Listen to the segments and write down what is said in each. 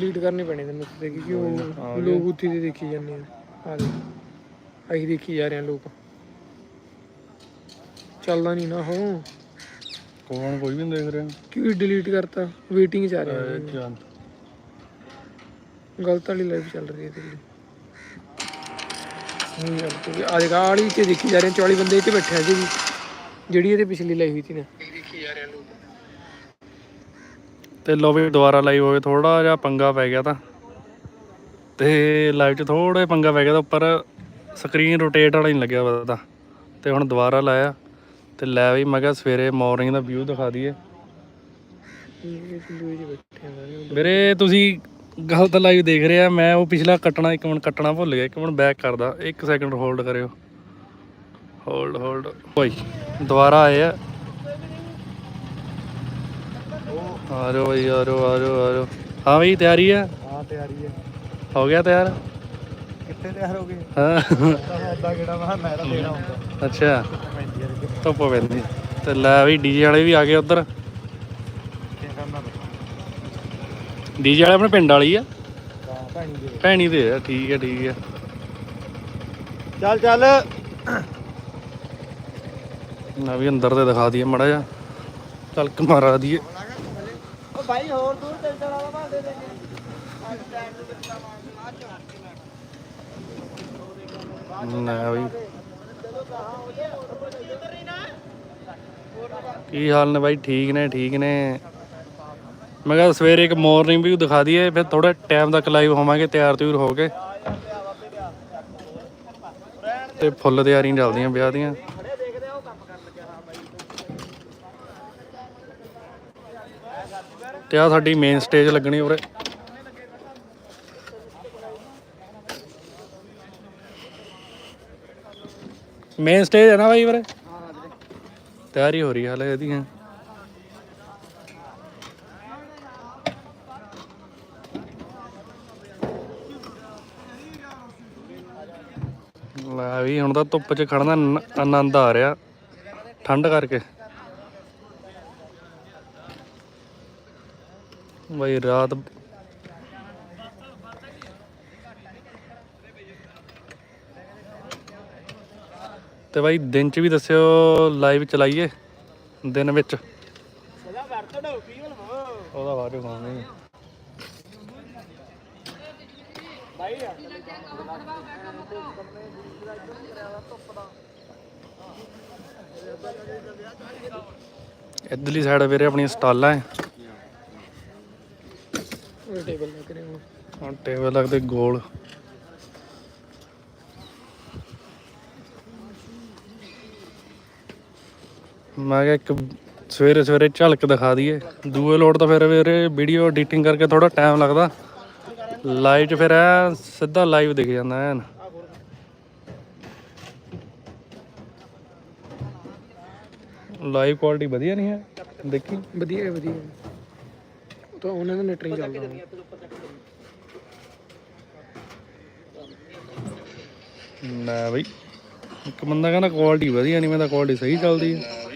Delete ਕਰਨੇ ਪੈਣੇ ਤੈਨੂੰ ਉੱਤੇ ਕਿਉਂਕਿ ਉਹ ਲੋਕ ਉੱਥੇ ਦੇ ਦੇਖੀ ਜਾਂਦੇ ਆ। ਆ ਦੇ ਅਸੀਂ ਦੇਖੀ ਜਾ ਰਹੇ ਆ ਲੋਕ। ਚੱਲਦਾ ਨਹੀਂ ਨਾ ਉਹ। ਕੋਣ ਕੋਈ ਵੀ ਨਹੀਂ ਦੇਖ ਰਿਹਾ। ਕਿਉਂ ਡਿਲੀਟ ਕਰਤਾ? ਵੇਟਿੰਗ ਚ ਆ ਰਿਹਾ ਚੱਲ। ਗਲਤ ਵਾਲੀ ਲਾਈਵ ਚੱਲ ਰਹੀ ਹੈ ਤੇਰੀ। ਨਹੀਂ ਯਾਰ ਤੂੰ ਆਹ ਵਾਲੀ ਤੇ ਦੇਖੀ ਜਾ ਰਹੇ ਆ, 40 ਬੰਦੇ ਇੱਥੇ ਬੈਠੇ ਆ ਜੀ ਜਿਹੜੀ ਇਹਦੇ ਪਿਛਲੀ ਲਾਈਵ ਹੋਈ ਸੀ ਨਾ। ਤੇ ਲੋ ਵੀ ਦੁਬਾਰਾ ਲਾਈਵ ਹੋਏ ਥੋੜਾ ਜਿਹਾ ਪੰਗਾ ਪੈ ਗਿਆ ਤਾਂ। ਤੇ ਲਾਈਵ 'ਚ ਥੋੜਾ ਪੰਗਾ ਪੈ ਗਿਆ ਤਾਂ ਉੱਪਰ ਸਕਰੀਨ ਰੋਟੇਟ ਵਾਲਾ ਨਹੀਂ ਲੱਗਿਆ ਪਤਾ ਤੇ। ਹੁਣ ਦੁਬਾਰਾ ਲਾਇਆ ਤੇ ਲੈ ਵੀ, ਮੈਂ ਕਿਹਾ ਸਵੇਰੇ ਮਾਰਨਿੰਗ ਦਾ ਵਿਊ ਦਿਖਾ ਦਈਏ। ਇਹ ਵੀਰੇ, ਤੁਸੀਂ ਗਲਤ ਲਾਈਵ ਦੇਖ ਰਹੇ ਆ, ਮੈਂ ਉਹ ਪਿਛਲਾ ਕੱਟਣਾ, ਇੱਕ ਮਿੰਟ ਕੱਟਣਾ ਭੁੱਲ ਗਿਆ, ਇੱਕ ਮਿੰਟ ਬੈਕ ਕਰਦਾ, ਇੱਕ ਸੈਕਿੰਡ ਹੋਲਡ ਕਰਿਓ। ਹੋਲਡ ਹੋਲਡ ਓਏ, ਦੁਬਾਰਾ ਆਏ ਆ। ਆ ਜਾਓ ਬਈ ਆ ਜਾਓ ਆ ਆ ਹਾਂ ਬਈ ਤਿਆਰੀ ਆ ਹਾਂ ਤਿਆਰੀ ਹੈ। ਹੋ ਗਿਆ ਤਿਆਰ? ਕਿੱਥੇ ਤਿਆਰ ਹੋ ਗਏ? ਹਾਂ। ਅੱਧਾ ਕਿਹੜਾ ਮੈਂ ਮੈਂ ਤਾਂ ਦੇਣਾ ਹੁੰਦਾ। ਅੱਛਾ। ਧੁੱਪ ਪੈਂਦੀ ਤੇ ਲੈ ਬਈ ਡੀਜੇ ਵਾਲੇ ਵੀ ਆ ਗਏ ਉਧਰ। ਡੀਜੇ ਵਾਲੇ ਆਪਣੇ ਪਿੰਡ ਵਾਲੀ ਆ? ਭੈਣੀ ਦੇ। ਭੈਣੀ ਦੇ ਆ ਠੀਕ ਆ ਠੀਕ ਆ ਚੱਲ ਚੱਲ। ਨਾ ਵੀ ਅੰਦਰ ਤੇ ਦਿਖਾ ਦਈਏ ਮੜਾ ਜਾ ਚੱਲ ਕਮਾਰਾ ਦਈਏ। ਓ ਭਾਈ ਹੋਰ ਦੂਰ ਚੱਲ ਚੱਲ ਵਾਲਾ ਬਾਹਰ ਦੇ ਦੇ ਨਾ ਬਈ। ਕੀ ਹਾਲ ਨੇ ਬਾਈ? ਠੀਕ ਨੇ ਠੀਕ ਨੇ। ਮੈਂ ਕਿਹਾ ਸਵੇਰੇ ਇੱਕ ਮਾਰਨਿੰਗ ਵੀ ਦਿਖਾ ਦਈਏ, ਫਿਰ ਥੋੜਾ ਟਾਈਮ ਤੱਕ ਲਾਈਵ ਹੋਵਾਂਗੇ, ਤਿਆਰ ਤਿਉਰ ਹੋ ਕੇ। ਤੇ ਫੁੱਲ ਤਿਆਰੀਆਂ ਚੱਲਦੀਆਂ ਵਿਆਹ ਦੀਆਂ। ਤੇ ਆ ਸਾਡੀ ਮੇਨ ਸਟੇਜ ਲੱਗਣੀ ਉਰੇ। ਮੇਨ ਸਟੇਜ ਹੈ ਨਾ ਬਾਈ ਵੀਰੇ ਤਿਆਰੀ ਹੋ ਰਹੀ ਹਾਲੇ ਇਹਦੀ। ਇਹਦੀਆਂ ਲੈ ਵੀ ਹੁਣ ਤਾਂ ਧੁੱਪ 'ਚ ਖੜਨਾ ਆਨੰਦ ਆ ਰਿਹਾ। ਠੰਡ ਕਰਕੇ। ਬਈ ਰਾਤ ਤੇ ਬਾਈ ਦਿਨ 'ਚ ਵੀ ਦੱਸਿਓ ਲਾਈਵ ਚਲਾਈਏ, ਦਿਨ ਵਿੱਚ। ਉਹਦਾ ਬਾਅਦ ਚ ਖਾਵਾਂਗੇ। ਇੱਧਰਲੀ ਸਾਈਡ ਵੀਰੇ, ਆਪਣੀਆਂ ਸਟਾਲਾਂ ਹੈ ਟੇਬਲ ਲੱਗ ਰਹੇ ਹੁਣ ਹੁਣ ਟੇਬਲ ਲੱਗਦੇ ਗੋਲ। ਮੈਂ ਕਿਹਾ ਇੱਕ ਸਵੇਰੇ ਸਵੇਰੇ ਝਲਕ ਦਿਖਾ ਦਈਏ। ਦੂਏ ਲੋਟ ਤਾਂ ਫਿਰ ਵੀਰੇ ਵੀਡੀਓ ਐਡੀਟਿੰਗ ਕਰਕੇ ਥੋੜਾ ਟਾਈਮ ਲੱਗਦਾ। ਲਾਈਵ 'ਚ ਫਿਰ ਐ ਸਿੱਧਾ ਲਾਈਵ ਦਿਖ ਜਾਂਦਾ ਐਨ। ਲਾਈਵ ਕੁਆਲਿਟੀ ਵਧੀਆ ਨਹੀਂ ਹੈ? ਦੇਖੀ? ਵਧੀਆ ਹੈ ਵਧੀਆ ਤਾਂ ਉਹਨਾਂ ਦਾ ਨੈਟ ਨਹੀਂ ਚੱਲਦਾ। ਨਾ ਬਈ ਇੱਕ ਬੰਦਾ ਕਹਿੰਦਾ ਕੁਆਲਿਟੀ ਵਧੀਆ ਨਹੀਂ ਮੈਂ ਤਾਂ ਕੁਆਲਿਟੀ ਸਹੀ ਚੱਲਦੀ ਹੈ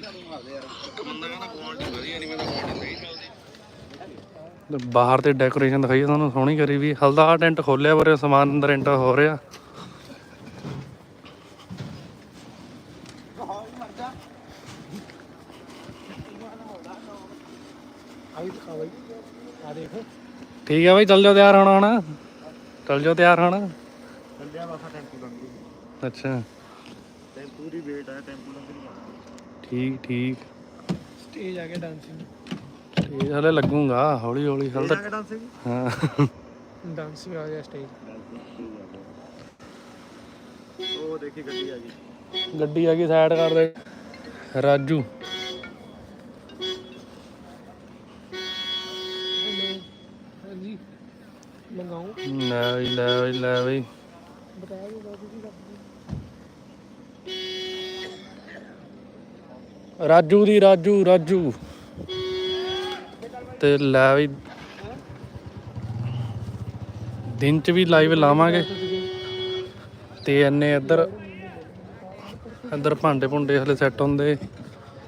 ਬਾਹਰ ਤੇ ਡੈਕੋਰੇਸ਼ਨ ਦਿਖਾਈ ਤੁਹਾਨੂੰ ਸੋਹਣੀ ਕਰੀ ਵੀ ਹਲਦਾ ਟੈਂਟ ਖੋਲਿਆ ਪਰ ਸਮਾਨ ਅੰਦਰ ਐਂਟਰ ਹੋ ਰਿਹਾ। ਆ ਦਿਖਾ ਬਾਈ। ਆ ਦੇਖ। ਠੀਕ ਹੈ ਬਈ ਚੱਲ ਜਾਓ ਤਿਆਰ ਹੋਣਾ ਹੁਣ। ਚੱਲ ਜਾਓ ਤਿਆਰ ਹੋਣਾ। ਚੱਲਿਆ ਬਸ ਟੈਂਪੂ ਲੰਘ ਅੱਛਾ। ਟੈਂਪੂ ਦੀ ਵੇਟ ਹੈ ਟੈਂਪੂ ਲੰਘ ਨਹੀਂ ਆਉਂਦਾ ਠੀਕ ਠੀਕ। ਸਟੇਜ ਆ ਗਿਆ ਡਾਂਸਿੰਗ। ਠੀਕ ਹਲੇ ਲੱਗੂਗਾ ਹੌਲੀ ਹੌਲੀ ਹਲ ਡਾਂਸਿੰਗ? ਹਾਂ। ਡਾਂਸਿੰਗ ਆ ਗਿਆ ਸਟੇਜ। ਉਹ ਦੇਖੀ ਗੱਡੀ ਆ ਗਈ। ਗੱਡੀ ਆ ਗਈ ਸਾਈਡ ਕਰ ਦੇ। ਰਾਜੂ। ਲੈ ਬਈ ਲੈ ਬਈ ਲੈ ਬਈ। ਰਾਜੂ ਦੀ ਰਾਜੂ ਰਾਜੂ। ਤੇ ਲੈ ਵੀ ਦਿਨ ਚ ਵੀ ਲਾਈਵ ਲਾਵਾਂਗੇ। ਤੇ ਐਨੇ ਇੱਧਰ ਇੱਧਰ ਭਾਂਡੇ ਭੁੰਡੇ ਹਲੇ ਸੈੱਟ ਹੁੰਦੇ।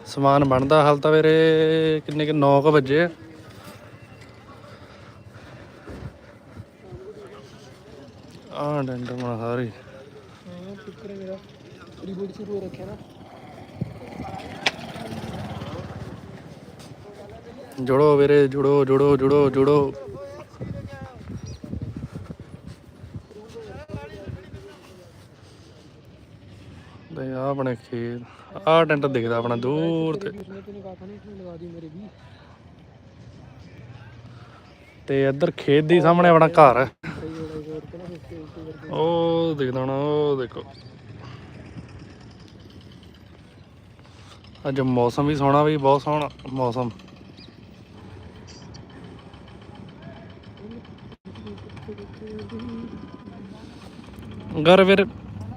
ਸਮਾਨ ਬਣਦਾ ਹਾਲ ਤਾਂ ਵੀਰੇ ਕਿੰਨੇ ਕਿ 9 ਵਜੇ। ਆ ਡੰਡ ਮਹਾਰੀ ਹਾਂ ਟਿੱਕਰ ਮੇਰਾ। ਰਿਬੂਟ ਸੀ ਹੋ ਰੱਖਿਆ ਨਾ। ਜੁੜੋ ਵੀਰੇ ਜੁੜੋ ਜੁੜੋ ਜੁੜੋ ਜੁੜੋ। ਦੇ ਆ ਆਪਣੇ ਖੇਤ ਆ ਟੈਂਟ ਦਿਖਦਾ ਆਪਣਾ ਦੂਰ ਤੇ। ਤੇ ਇੱਧਰ ਖੇਤ ਦੀ ਸਾਹਮਣੇ ਆਪਣਾ ਘਰ ਹੈ। ਉਹ ਦਿਖਦਾ ਹੋਣਾ, ਉਹ ਦੇਖੋ। ਅੱਜ ਮੌਸਮ ਵੀ ਸੋਹਣਾ ਵੀ, ਬਹੁਤ ਸੋਹਣਾ ਮੌਸਮ। ਘਰ ਫਿਰ,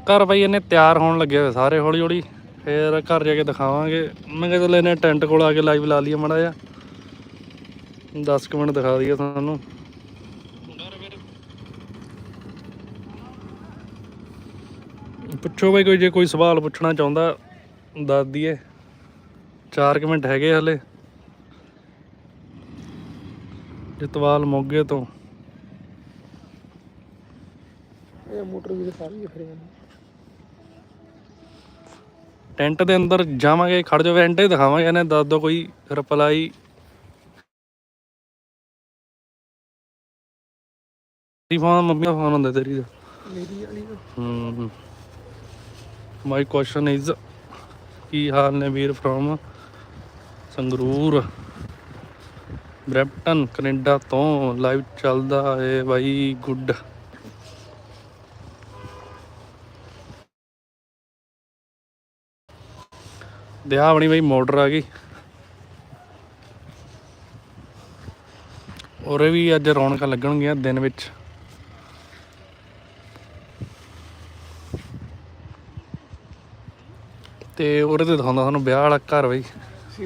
ਘਰ ਬਈ ਇਹਨੇ ਤਿਆਰ ਹੋਣ ਲੱਗੇ ਹੋਏ ਸਾਰੇ ਹੌਲੀ ਹੌਲੀ ਫੇਰ ਘਰ ਜਾ ਕੇ ਦਿਖਾਵਾਂਗੇ। ਮੈਂ ਕਿਹਾ ਚਲੋ ਇਹਨੇ ਟੈਂਟ ਕੋਲ ਆ ਕੇ ਲਾਈਵ ਲਾ ਲਈਏ ਮੜਾ ਜਾ 10 ਕੁ ਮਿੰਟ ਦਿਖਾ ਦਈਏ ਤੁਹਾਨੂੰ। ਪੁੱਛੋ ਬਈ ਕੋਈ ਜੇ ਕੋਈ ਸਵਾਲ ਪੁੱਛਣਾ ਚਾਹੁੰਦਾ ਦੱਸ ਦਈਏ। 4 ਮਿੰਟ ਹੈਗੇ ਹਲੇ। ਜਤਵਾਲ ਮੋਗੇ ਤੋਂ। ਇਹ ਮੋਟਰ ਵੀ ਤਾਂ ਲਈ ਫਿਰ ਟੈਂਟ ਦੇ ਅੰਦਰ ਜਾਵਾਂਗੇ ਖੜ ਜਾਵੇ ਐਂਟੇ ਦਿਖਾਵਾਂਗੇ ਇਹਨੇ ਦੱਸ ਦੋ ਕੋਈ ਰਿਪਲਾਈ। ਦੀ ਫੋਨ ਮੰਮੀ ਦਾ ਫੋਨ ਹੁੰਦਾ ਤੇਰੀ ਦਾ। ਮੇਰੀ ਵਾਲੀ ਹੂੰ। ਮਾਈ ਕੁਐਸਚਨ ਇਜ਼ ਕੀ ਹਾਲ ਨੇ ਵੀਰ ਫਰੋਮ ਸੰਗਰੂਰ? ਬ੍ਰੈਂਪਟਨ, ਕੈਨੇਡਾ ਤੋਂ ਲਾਈਵ ਚੱਲਦਾ ਏ ਬਾਈ ਗੁੱਡ। ਦਿਆ ਬਣੀ ਬਈ ਮੋਟਰ ਆ ਗਈ। ਔਰੇ ਵੀ ਅੱਜ ਰੌਣਕਾਂ ਲੱਗਣਗੀਆਂ ਦਿਨ ਵਿੱਚ। ਤੇ ਉਹਦੇ ਤੇ ਦਿਖਾਉਂਦਾ ਤੁਹਾਨੂੰ ਵਿਆਹ ਵਾਲਾ ਘਰ ਬਈ।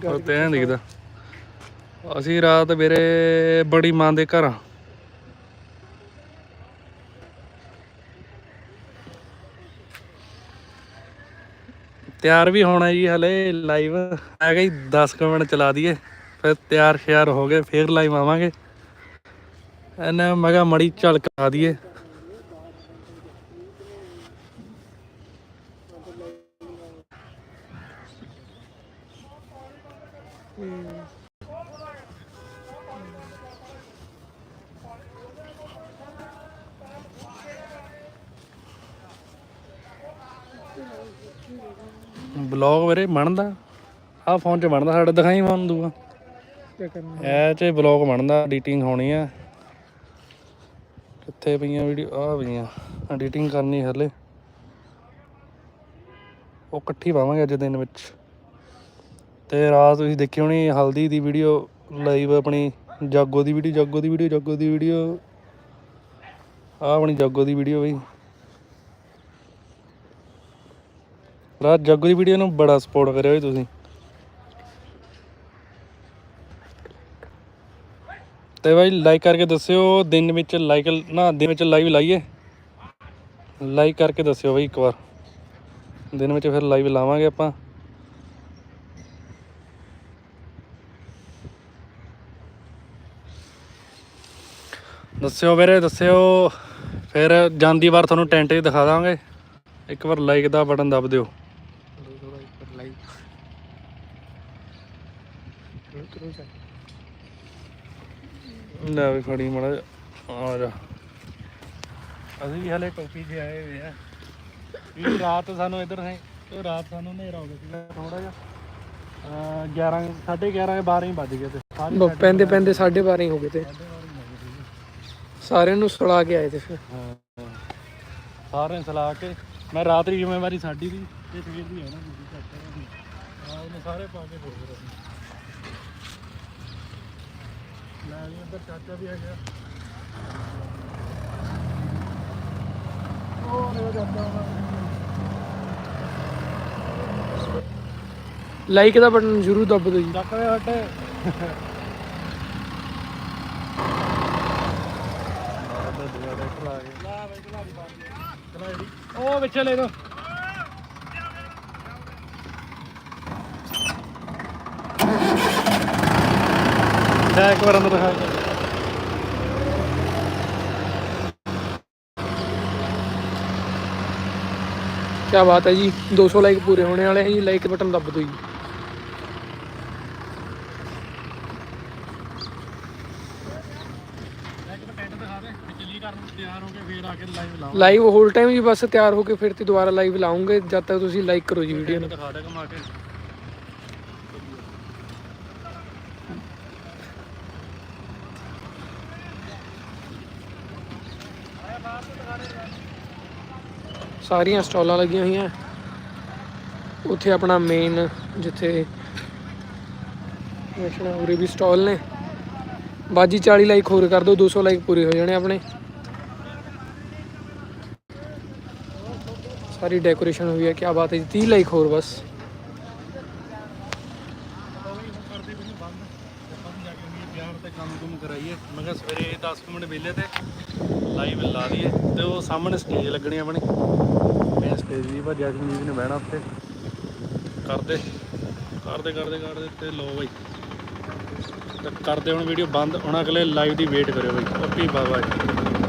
ਉਹ ਤੇ ਐਂ ਦਿਖਦਾ। ਅਸੀਂ ਰਾਤ ਮੇਰੇ ਬੜੀ ਮਾਂ ਦੇ ਘਰ। ਤਿਆਰ ਵੀ ਹੋਣਾ ਜੀ ਹਲੇ ਲਾਈਵ ਆ ਗਈ 10 ਕੁ ਮਿੰਟ ਚਲਾ ਦਈਏ ਫਿਰ ਤਿਆਰ ਸ਼ਿਆਰ ਹੋ ਗਏ ਫਿਰ ਲਾਈਵ ਆਵਾਂਗੇ। ਇਹਨੇ ਮੈਂ ਕਿਹਾ ਮੜੀ ਝਲਕਾ ਦਈਏ। ਬਲੌਗ ਵੀਰੇ ਬਣਦਾ। ਆ ਫੋਨ 'ਚ ਬਣਦਾ ਸਾਡੇ ਦਿਖਾਈ ਫੋਨ ਦੂਆ। ਕੀ 'ਚ ਬਲੌਗ ਬਣਦਾ ਐਡੀਟਿੰਗ ਹੋਣੀ ਆ। ਕਿੱਥੇ ਪਈਆਂ ਵੀਡੀਓ ਆ ਪਈਆਂ। ਐਡੀਟਿੰਗ ਕਰਨੀ ਹਲੇ। ਉਹ ਇਕੱਠੀ ਪਾਵਾਂਗੇ ਅੱਜ ਦਿਨ ਵਿੱਚ। ਤੇ ਰਾਤ ਤੁਸੀਂ ਦੇਖੀ ਹੋਣੀ ਹਲਦੀ ਦੀ ਵੀਡੀਓ ਲਾਈਵ ਆਪਣੀ ਜਾਗੋ ਦੀ ਵੀਡੀਓ ਜਾਗੋ ਦੀ ਵੀਡੀਓ ਜਾਗੋ ਦੀ ਵੀਡੀਓ ਆ ਆਪਣੀ ਜਾਗੋ ਦੀ ਵੀਡੀਓ ਬਈ। ਰਾਜ ਜੱਗੂ ਦੀ ਵੀਡੀਓ ਨੂੰ ਬੜਾ ਸਪੋਰਟ ਕਰਿਆ ਹੋਈ ਤੁਸੀਂ। ਤੇ ਬਾਈ ਲਾਈਕ ਕਰਕੇ ਦੱਸਿਓ, ਦਿਨ ਵਿੱਚ ਲਾਈਕ ਨਾ, ਦਿਨ ਵਿੱਚ ਲਾਈਵ ਲਾਈਏ। ਲਾਈਕ ਕਰਕੇ ਦੱਸਿਓ ਬਾਈ ਇੱਕ ਵਾਰ। ਦਿਨ ਵਿੱਚ ਫਿਰ ਲਾਈਵ ਲਾਵਾਂਗੇ ਆਪਾਂ। ਦੱਸਿਓ ਵੀਰੇ, ਦੱਸਿਓ। ਫਿਰ ਜਾਂਦੀ ਵਾਰ ਤੁਹਾਨੂੰ ਟੈਂਟ 'ਚ ਦਿਖਾ ਦਾਂਗੇ। ਇੱਕ ਵਾਰ ਲਾਈਕ ਦਾ ਬਟਨ ਦਬ ਦਿਓ। ਲਾਈ ਤੂੰ ਚੱਲ ਲੈ ਵੀ ਫੜੀ ਮੜਾ ਆ ਜਾ। ਅਸੀਂ ਵੀ ਹਲੇ ਕਾਪੀ ਜੇ ਆਏ ਹੋਏ ਆ। ਵੀ ਰਾਤ ਸਾਨੂੰ ਇਧਰ ਹੈ ਉਹ ਰਾਤ ਸਾਨੂੰ ਹਨੇਰਾ ਹੋ ਗਿਆ ਥੋੜਾ ਜਿਹਾ। 11 11:30 12 ਹੀ ਵੱਜ ਗਏ ਤੇ। ਪੈਂਦੇ ਪੈਂਦੇ 12:30 ਹੋ ਗਏ ਤੇ। ਸਾਰਿਆਂ ਨੂੰ ਸੁਲਾ ਕੇ ਆਏ ਤੇ ਫਿਰ। ਹਾਂ ਸਾਰਿਆਂ ਨੂੰ ਸੁਲਾ ਕੇ। ਮੈਂ ਰਾਤ ਦੀ ਜ਼ਿੰਮੇਵਾਰੀ ਸਾਡੀ ਦੀ ਤੇ ਸਵੇਰ ਦੀ ਹੈ ਨਾ। ਸਾਰੇ ਪਾ ਕੇ ਫਿਰ ਫਿਰ ਅਸੀਂ ਲੈ ਜੀ ਉੱਧਰ ਚਾਚਾ ਵੀ ਆ ਗਿਆ ਉਹ ਨੇ ਜਾਂਦਾ ਲਾਈਕ ਦਾ ਬਟਨ ਜ਼ਰੂਰ ਦੱਬ ਦਿਓ ਜੀ। ਚੱਕ ਵੇ ਹੱਟ। ਉਹ ਵਿੱਚੇ ਲੈ ਜਾ ਇੱਕ ਵਾਰ ਅੰਦਰ ਦਿਖਾ ਕੀ ਬਾਤ ਹੈ ਜੀ 200 ਲਾਈਕ ਪੂਰੇ ਹੋਣੇ ਵਾਲੇ ਹੈ ਜੀ ਲਾਈਕ ਬਟਨ ਦੱਬ ਦਿਓ ਜੀ ਟੈਂਟ ਦਿਖਾ ਦੇ ਚੱਲੀ ਕਰਨ ਤਿਆਰ ਹੋ ਕੇ ਫੇਰ ਆ ਕੇ ਲਾਈਵ ਲਾਓ ਲਾਈਵ ਹੋਲ ਟਾਈਮ ਜੀ ਬਸ ਤਿਆਰ ਹੋ ਕੇ ਫਿਰ ਤੇ ਦੁਬਾਰਾ ਲਾਈਵ ਲਾਉਂਗੇ ਜਦ ਤੱਕ ਤੁਸੀਂ ਲਾਈਕ ਕਰੋ ਜੀ ਵੀਡੀਓ ਨੂੰ ਦਿਖਾ ਦੇ ਘੁਮਾ ਕੇ ਸਾਰੀਆਂ ਸਟਾਲਾਂ ਲੱਗੀਆਂ ਹੋਈਆਂ। ਉੱਥੇ ਆਪਣਾ ਮੇਨ ਜਿੱਥੇ ਵੈਸ਼ਨਾ ਉਰੇ ਵੀ ਸਟਾਲ ਨੇ। ਬਾਜੀ 40 ਲਾਈਕ ਹੋਰ ਕਰ ਦਿਓ 200 ਲਾਈਕ ਪੂਰੇ ਹੋ ਜਾਣੇ ਆਪਣੇ। ਸਾਰੀ ਡੈਕੋਰੇਸ਼ਨ ਹੋਈ ਹੈ ਕੀ ਬਾਤ ਹੈ ਜੀ 30 ਲਾਈਕ ਹੋਰ ਬਸ ਕਰਦੇ ਵੀ ਬੰਦ ਆਪਾਂ ਵੀ ਜਾ ਕੇ ਵੀ ਬਿਆਰ ਤੇ ਕੰਮ ਕੁਮ ਕਰਾਈਏ। ਮੈਂ ਕਿਹਾ ਸਵੇਰੇ 10 ਕੁ ਮਿੰਟ ਵਿਹਲੇ ਤੇ ਲਾਈਵ ਲਾ ਦਈਏ ਤੇ ਉਹ ਸਾਹਮਣੇ ਸਟੇਜ ਲੱਗਣੀ ਆਪਣੀ। ਮੈਂ ਸਟੇਜ ਦੀ ਭੱਜਿਆ ਜਸਮੀਤ ਨੇ ਬਹਿਣਾ ਉੱਤੇ ਕਰਦੇ ਕਰਦੇ ਕਰਦੇ ਕਰਦੇ ਤੇ ਲੋ ਬਈ। ਤੇ ਕਰਦੇ ਹੁਣ ਵੀਡੀਓ ਬੰਦ ਹੁਣ ਅਗਲੇ ਲਾਈਵ ਦੀ ਵੇਟ ਕਰਿਓ ਬਈ। Okay bye bye